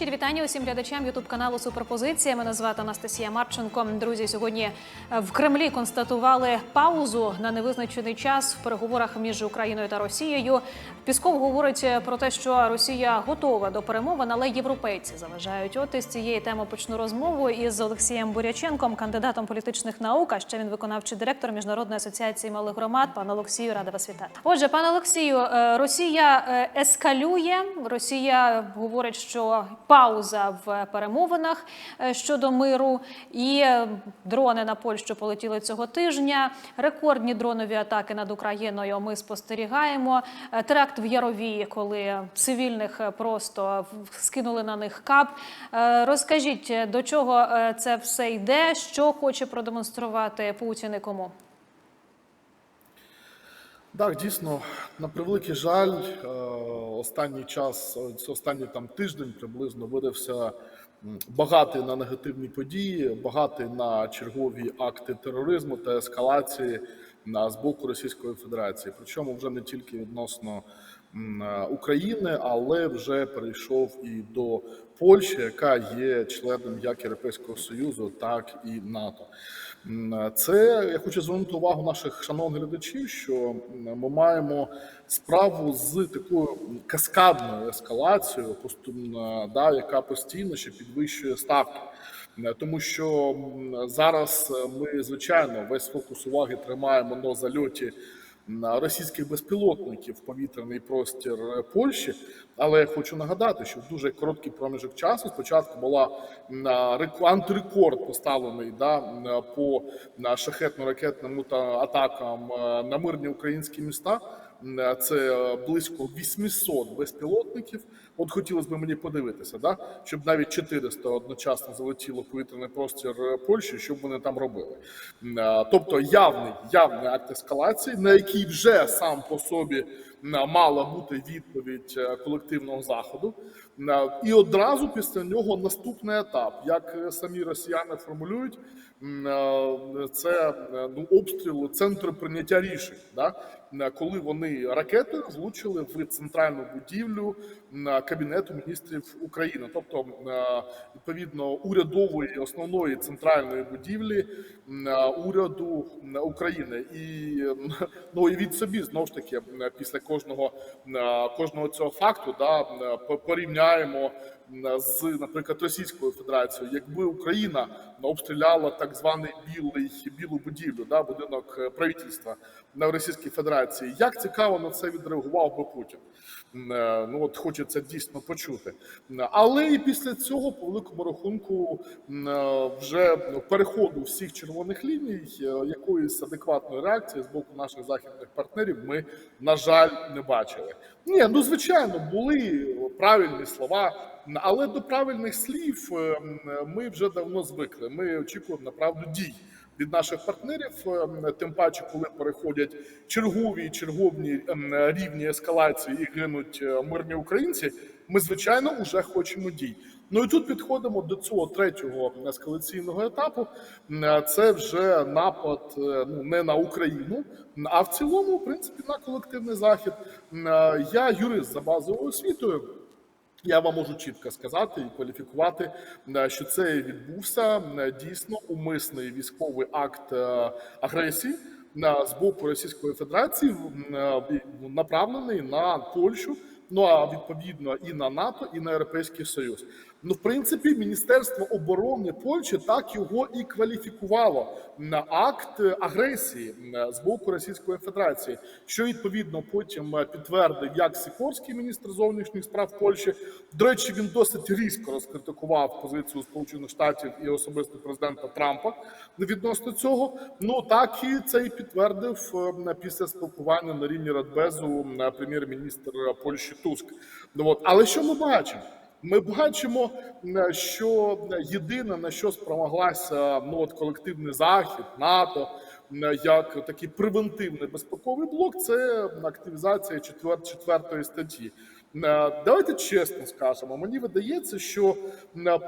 Щирі вітання усім глядачам Ютуб каналу Суперпозиція. Мене звати Анастасія Марченко. Друзі, сьогодні е, в Кремлі констатували паузу на невизначений час в переговорах між Україною та Росією. Пісков говорить про те, що Росія готова до перемовин, але європейці заважають. От із цієї теми почну розмову із Олексієм Буряченком, кандидатом політичних наук. А ще він виконавчий директор міжнародної асоціації малих громад. Пане Олексію, рада вас вітати. Отже, пане Олексію, е, Росія е, ескалює. Росія говорить, що пауза в перемовинах е, щодо миру, і е, дрони на Польщу полетіли цього тижня. Рекордні дронові атаки над Україною ми спостерігаємо. Е, Теракт в Ярові, коли цивільних просто скинули на них кап. Розкажіть, до чого це все йде, що хоче продемонструвати Путін і кому? Так, дійсно, на превеликий жаль, е, останній час, е, останній там тиждень приблизно видався багатий на негативні події, багатий на чергові акти тероризму та ескалації з боку Російської Федерації. Причому вже не тільки відносно е, України, але вже перейшов і до Польщі, яка є членом як Європейського Союзу, так і НАТО. Це я хочу звернути увагу наших шановних глядачів, що ми маємо справу з такою каскадною ескалацією, да, яка постійно ще підвищує ставки. Тому що зараз ми, звичайно, весь фокус уваги тримаємо на зальоті російських безпілотників в повітряний простір е, Польщі. Але я хочу нагадати, що в дуже короткий проміжок часу спочатку була на рек- антирекорд поставлений да, по на шахетно-ракетному та атакам е, на мирні українські міста. М, Це е, близько 800 безпілотників. От хотілося б мені подивитися, да, щоб навіть 400 одночасно залетіло в повітряний простір е, Польщі, що б вони там робили. Е, Тобто явний, явний акт ескалації, на який вже сам по собі мала бути відповідь е, колективного заходу. І одразу після нього наступний етап, як е, самі росіяни формулюють, е, це е, ну, обстріл центру прийняття рішень. Да? Коли вони ракетою влучили в центральну будівлю Кабінету міністрів України, тобто відповідно урядової основної центральної будівлі уряду України. І ну і від собі знову ж таки після кожного кожного цього факту да порівняємо з, наприклад, Російською Федерацією, якби Україна обстріляла так званий білий білу будівлю, да будинок е, правительства на Російській Федерації. Як цікаво на це відреагував би Путін? Е, Ну от хочеться дійсно почути. Але і після цього, по великому рахунку, е, вже переходу всіх червоних ліній, е, якоїсь адекватної реакції з боку наших західних партнерів, ми на жаль не бачили. Ні, ну звичайно, були правильні слова. Але до правильних слів е, ми вже давно звикли. Ми очікуємо направду дій від наших партнерів, е, тим паче, коли переходять чергові і черговні ем, рівні ескалації і гинуть е, мирні українці. Ми звичайно вже хочемо дій. Ну і тут підходимо до цього третього ескалаційного етапу. Це вже напад е, ну не на Україну, а в цілому, в принципі, на колективний захід. Е, Я юрист за базовою освітою. Я вам можу чітко сказати і кваліфікувати, е, що це відбувся е, дійсно умисний військовий акт е, агресії з боку Російської Федерації, направлений на Польщу. Ну а відповідно і на НАТО, і на Європейський Союз. Ну, в принципі, Міністерство оборони Польщі так його і кваліфікувало на акт агресії з боку Російської Федерації, що відповідно потім е, підтвердив як Сікорський міністр зовнішніх справ Польщі. До речі, він досить різко розкритикував позицію Сполучених Штатів і особисто президента Трампа відносно цього. Ну так і це і підтвердив е, після спілкування на рівні Радбезу прем'єр-міністр Польщі Туск. Ну от але що ми бачимо? Ми бачимо, е, що єдине на що спромоглася ну от колективний захід, НАТО, е, як такий превентивний безпековий блок, це активізація четвер- четвертої статті. Е, Давайте чесно скажемо. Мені видається, що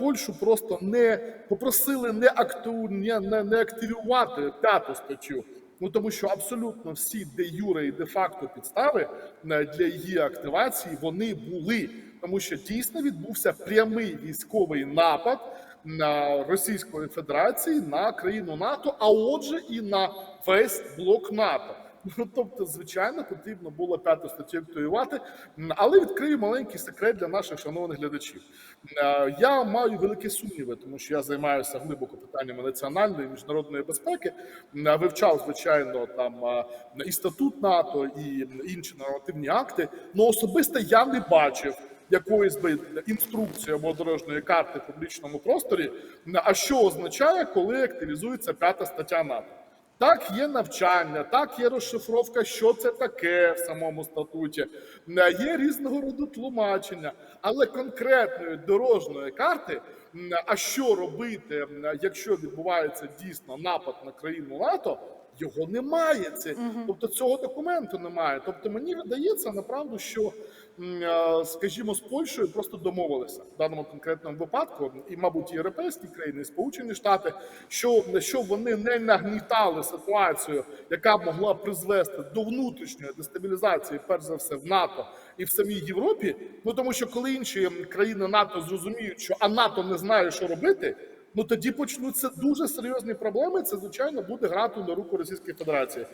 Польщу просто не попросили не акту не, не, не активувати п'яту статтю. Ну тому що абсолютно всі де юре і де факто підстави для її активації вони були. Тому що дійсно відбувся прямий військовий напад на Російської Федерації на країну НАТО, а отже, і на весь блок НАТО. Ну, тобто, звичайно, потрібно було п'яту статтю актуювати, але відкрию маленький секрет для наших шановних глядачів. Е, Я маю великі сумніви, тому що я займаюся глибоко питаннями національної і міжнародної безпеки. М, Вивчав, звичайно, там е, і статут НАТО, і інші нормативні акти. Ну особисто я не бачив якоїсь би інструкції або дорожньої карти в публічному просторі. А що означає, коли активізується п'ята стаття НАТО? Так, є навчання, так є розшифровка, що це таке в самому статуті, Е, є різного роду тлумачення, але конкретної дорожньої карти, а що робити, якщо відбувається дійсно напад на країну НАТО, його немає. Це тобто цього документу немає. Тобто мені видається направду, що скажімо, з Польщею просто домовилися в даному конкретному випадку, і, мабуть, європейські країни, і Сполучені Штати, що, що вони не нагнітали ситуацію, яка б могла призвести до внутрішньої дестабілізації, перш за все, в НАТО і в самій Європі. Ну тому що коли інші країни НАТО зрозуміють, що а НАТО не знає, що робити. Ну тоді почнуться дуже серйозні проблеми. Це звичайно буде грати на руку Російської Федерації.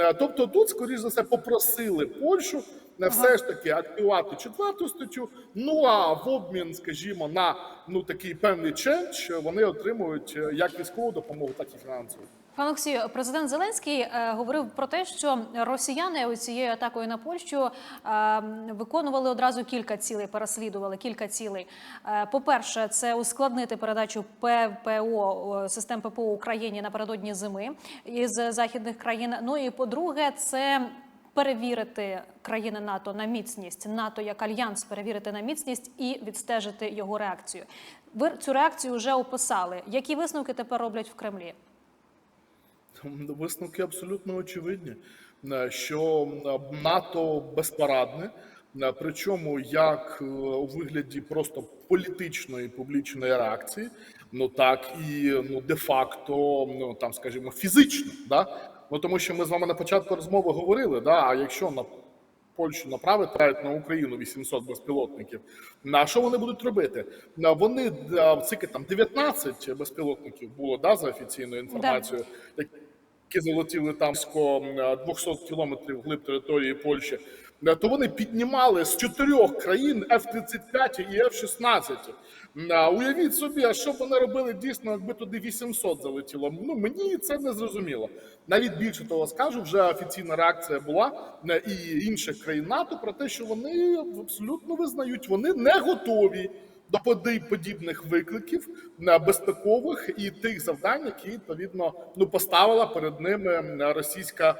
Е, Тобто, тут, скоріш за все, попросили Польщу е, все ж таки активувати четверту статтю. Ну а в обмін, скажімо, на ну такий певний ченч вони отримують е, як військову допомогу, так і фінансову. Пане Олексію, президент Зеленський е, говорив про те, що росіяни цією атакою на Польщу е, виконували одразу кілька цілей, переслідували кілька цілей. Е, по-перше, це ускладнити передачу ППО е, систем ППО Україні напередодні зими із західних країн. Ну і по-друге, це перевірити країни НАТО на міцність НАТО як альянс, перевірити на міцність і відстежити його реакцію. Ви цю реакцію вже описали. Які висновки тепер роблять в Кремлі? Висновки абсолютно очевидні, е, що е, НАТО безпарадне, е, причому як у вигляді просто політичної публічної реакції, ну так і ну де-факто, ну там скажімо, фізично, да? Ну тому що ми з вами на початку розмови говорили, да, а якщо на Польщу направити на Україну 800 безпілотників. На що вони будуть робити? На Вони цики там 19 безпілотників було да за офіційною інформацією, які залетіли там близько 200 кілометрів глиб території Польщі. Е, То вони піднімали з чотирьох країн F-35 і F-16. Уявіть собі, а що б вони робили дійсно, якби туди 800 залетіло. Ну мені це не зрозуміло. Навіть більше того скажу, вже офіційна реакція була е, і інших країн НАТО про те, що вони абсолютно визнають, вони не готові до подібних викликів е, безпекових і тих завдань, які відповідно ну поставила перед ними Російська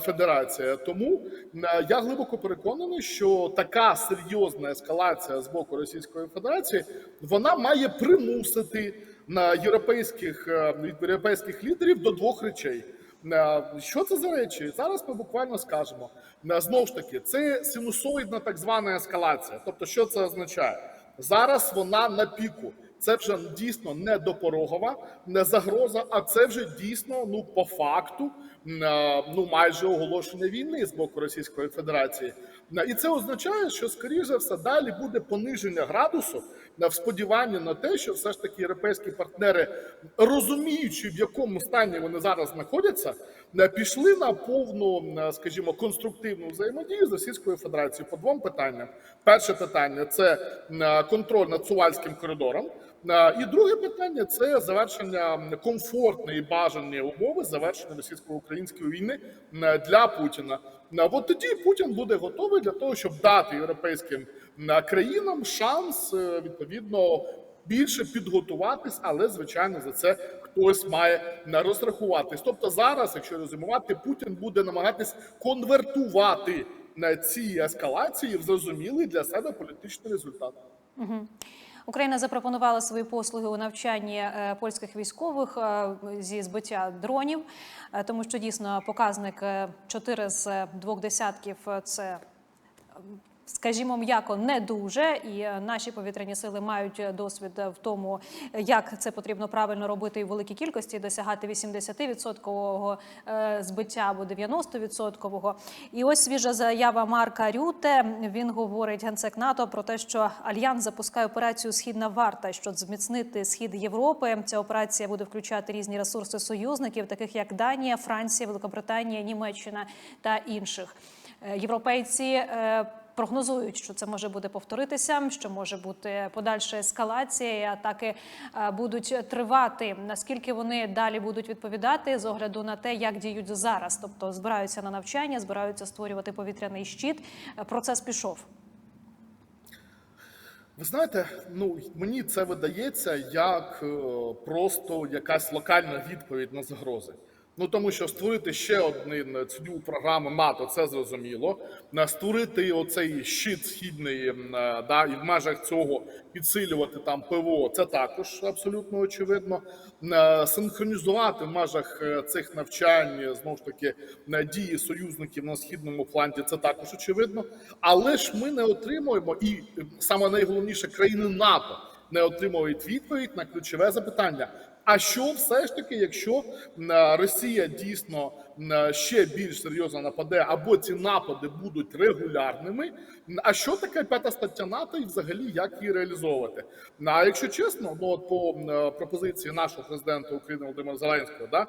Федерація. Тому е, я глибоко переконаний, що така серйозна ескалація з боку Російської Федерації вона має примусити на європейських е, європейських лідерів до двох речей. Що це за речі? Зараз ми буквально скажемо. Знову ж таки, це синусоїдна так звана ескалація. Тобто, що це означає? Зараз вона на піку. Це вже дійсно не допорогова, не загроза, а це вже дійсно ну по факту ну майже оголошення війни з боку Російської Федерації. Е, І це означає, що скоріше за все далі буде пониження градусу в сподіванні на те, що все ж таки європейські партнери, розуміючи в якому стані вони зараз знаходяться, е, пішли на повну, е, скажімо, конструктивну взаємодію з Російською Федерацією по двом питанням. Перше питання це контроль над Сувальським коридором. Е, І друге питання це завершення комфортної бажаної умови завершення російсько-української війни для Путіна. Е, От тоді Путін буде готовий для того, щоб дати європейським країнам шанс е, відповідно більше підготуватись, але звичайно за це хтось має е, розрахуватись. Тобто зараз, якщо резюмувати, Путін буде намагатись конвертувати на ці ескалації в зрозумілий для себе політичний результат. Україна запропонувала свої послуги у навчанні е, польських військових е, зі збиття дронів, е, тому що дійсно показник 4 з двох десятків це Скажімо, м'яко не дуже, і е, наші повітряні сили мають е, досвід е, в тому, як це потрібно правильно робити і в великій кількості, досягати 80% е, збиття або 90%. І ось свіжа заява Марка Рюте. Він говорить генсек НАТО про те, що альянс запускає операцію Східна варта, щоб зміцнити схід Європи. Ця операція буде включати різні ресурси союзників, таких як Данія, Франція, Великобританія, Німеччина та інших. Європейці прогнозують, що це може буде повторитися, що може бути подальша ескалація, і атаки е, будуть тривати. Наскільки вони далі будуть відповідати з огляду на те, як діють зараз, тобто збираються на навчання, збираються створювати повітряний щит. Е, Процес пішов. Ви знаєте, ну мені це видається як е, просто якась локальна відповідь на загрози. Ну тому що створити ще один цю програму НАТО, це зрозуміло. На створити оцей щит східний, е, да, і в межах цього підсилювати там ПВО, це також абсолютно очевидно. Е, Синхронізувати в межах е, цих навчань знову ж таки е, дії союзників на східному фланзі, це також очевидно. Але ж ми не отримуємо, і е, саме найголовніше країни НАТО не отримують відповідь на ключове запитання. А що все ж таки, якщо Росія дійсно ще більш серйозно нападе, або ці напади будуть регулярними? А що таке п'ята стаття НАТО і взагалі як її реалізовувати? А якщо чесно, ну от по е, пропозиції нашого президента України Володимира Зеленського, да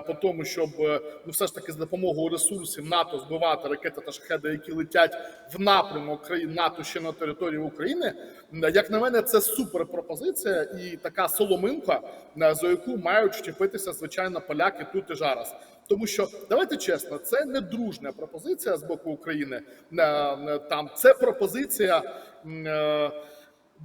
по тому, щоб е, ну все ж таки з допомогою ресурсів НАТО збивати ракети та шахеди, які летять в напрямок країн НАТО ще на території України, як на мене, це супер пропозиція і така соломинка, за яку мають вчепитися звичайно поляки тут і зараз. Тому що давайте чесно, це не дружня пропозиція з боку України. Е, е, Там це пропозиція. е,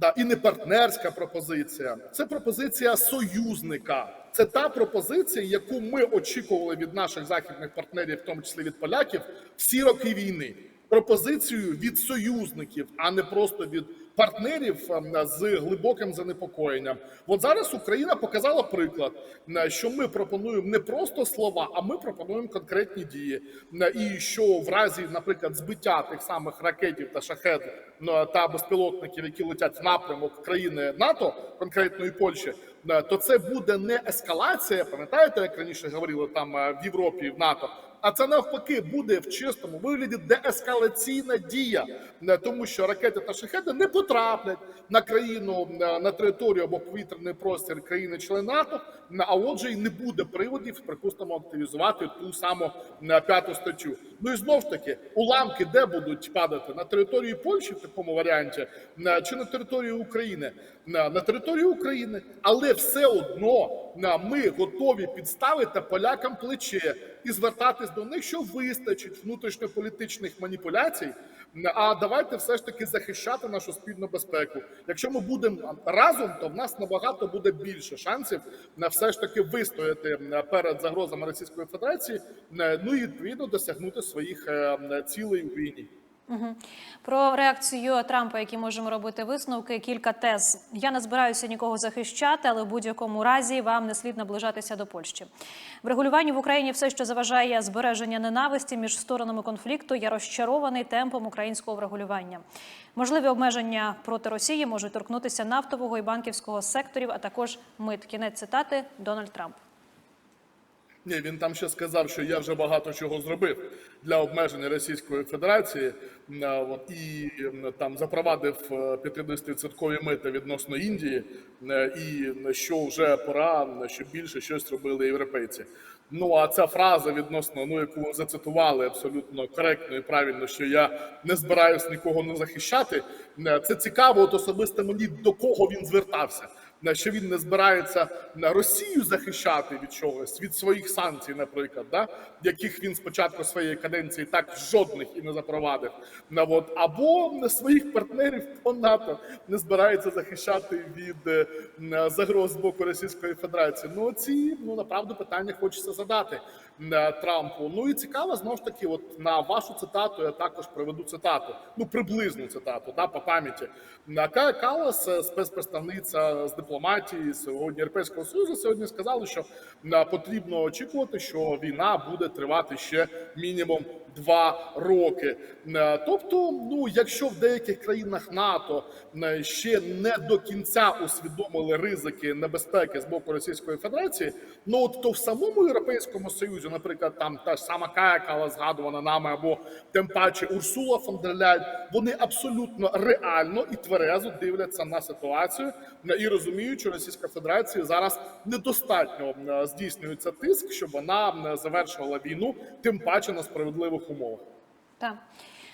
Да, і не партнерська пропозиція, це пропозиція союзника. Це та пропозиція, яку ми очікували від наших західних партнерів, в тому числі від поляків, всі роки війни. Пропозицію від союзників, а не просто від партнерів ем, з глибоким занепокоєнням. От зараз Україна показала приклад, е, що ми пропонуємо не просто слова, а ми пропонуємо конкретні дії. Е, І що в разі, наприклад, збиття тих самих ракетів та шахет е, та безпілотників, які летять в напрямок країни НАТО, конкретної Польщі, е, то це буде не ескалація. Пам'ятаєте, як раніше говорили там е, в Європі, в НАТО. А це навпаки буде в чистому вигляді деескалаційна дія, Е, тому що ракети та шахеди не потраплять на країну е, на територію або повітряний простір країни-член НАТО. е, А отже, і не буде приводів, припустимо, активізувати ту саму п'яту статтю. Ну і знов ж таки, уламки де будуть падати на території Польщі в такому варіанті, чи на території України? На, на території України, але все одно е, ми готові підставити полякам плече і звертатись до них, що вистачить внутрішньополітичних маніпуляцій. А давайте все ж таки захищати нашу спільну безпеку. Якщо ми будемо разом, то в нас набагато буде більше шансів на все ж таки вистояти перед загрозами Російської Федерації, ну і відповідно досягнути своїх е, цілей у війні. Про реакцію Трампа, які можемо робити висновки, кілька тез. Я не збираюся нікого захищати, але в будь-якому разі вам не слід наближатися до Польщі. Врегулюванню в Україні все, що заважає збереження ненависті між сторонами конфлікту, я розчарований темпом українського врегулювання. Можливі обмеження проти Росії можуть торкнутися нафтового і банківського секторів, а також мит. Кінець цитати Дональд Трамп. Ні, він там ще сказав, що я вже багато чого зробив для обмеження Російської Федерації і там запровадив е, 50% мита відносно Індії, е, і що вже пора, м, щоб більше щось робили європейці. Ну а ця фраза відносно, ну яку ви зацитували абсолютно коректно і правильно, що я не збираюсь нікого не захищати. е, Це цікаво, от особисто мені до кого він звертався що він не збирається на Росію захищати від чогось, від своїх санкцій, наприклад, да? яких він спочатку своєї каденції так жодних і не запровадив. На от або своїх партнерів по НАТО не збирається захищати від е, загроз з боку Російської Федерації. Ну ці ну направду питання хочеться задати е, Трампу. Ну і цікаво знову ж таки, от на вашу цитату я також приведу цитату, ну приблизну цитату, да, по пам'яті. На Кая Калас, е, спецпредставниця з дипломатії сьогодні Європейського Союзу, сьогодні сказали, що потрібно очікувати, що війна буде тривати ще мінімум два роки. Е, Тобто, ну якщо в деяких країнах НАТО е, ще не до кінця усвідомили ризики небезпеки з боку Російської Федерації, ну от то в самому Європейському Союзі, наприклад, там та ж сама Кая, яка згадувана нами, або тим паче Урсула фон дер Ляйн, вони абсолютно реально і тверезо дивляться на ситуацію е, і розуміють, що Російська Федерація зараз недостатньо здійснюється тиск, щоб вона завершувала війну, тим паче на справедливих умовах. Так.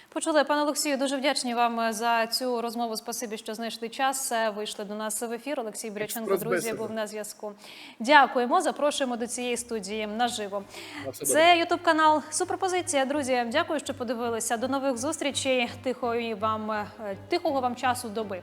Почули, пане Олексію, дуже вдячні вам е, за цю розмову. Спасибі, що знайшли час. е, Вийшли до нас в ефір. Олексій Бряченко, друзі, був на зв'язку. Дякуємо. Запрошуємо до цієї студії наживо. Це Ютуб канал Суперпозиція. Друзі, дякую, що подивилися. До нових зустрічей. Тихої вам е, тихого вам часу доби.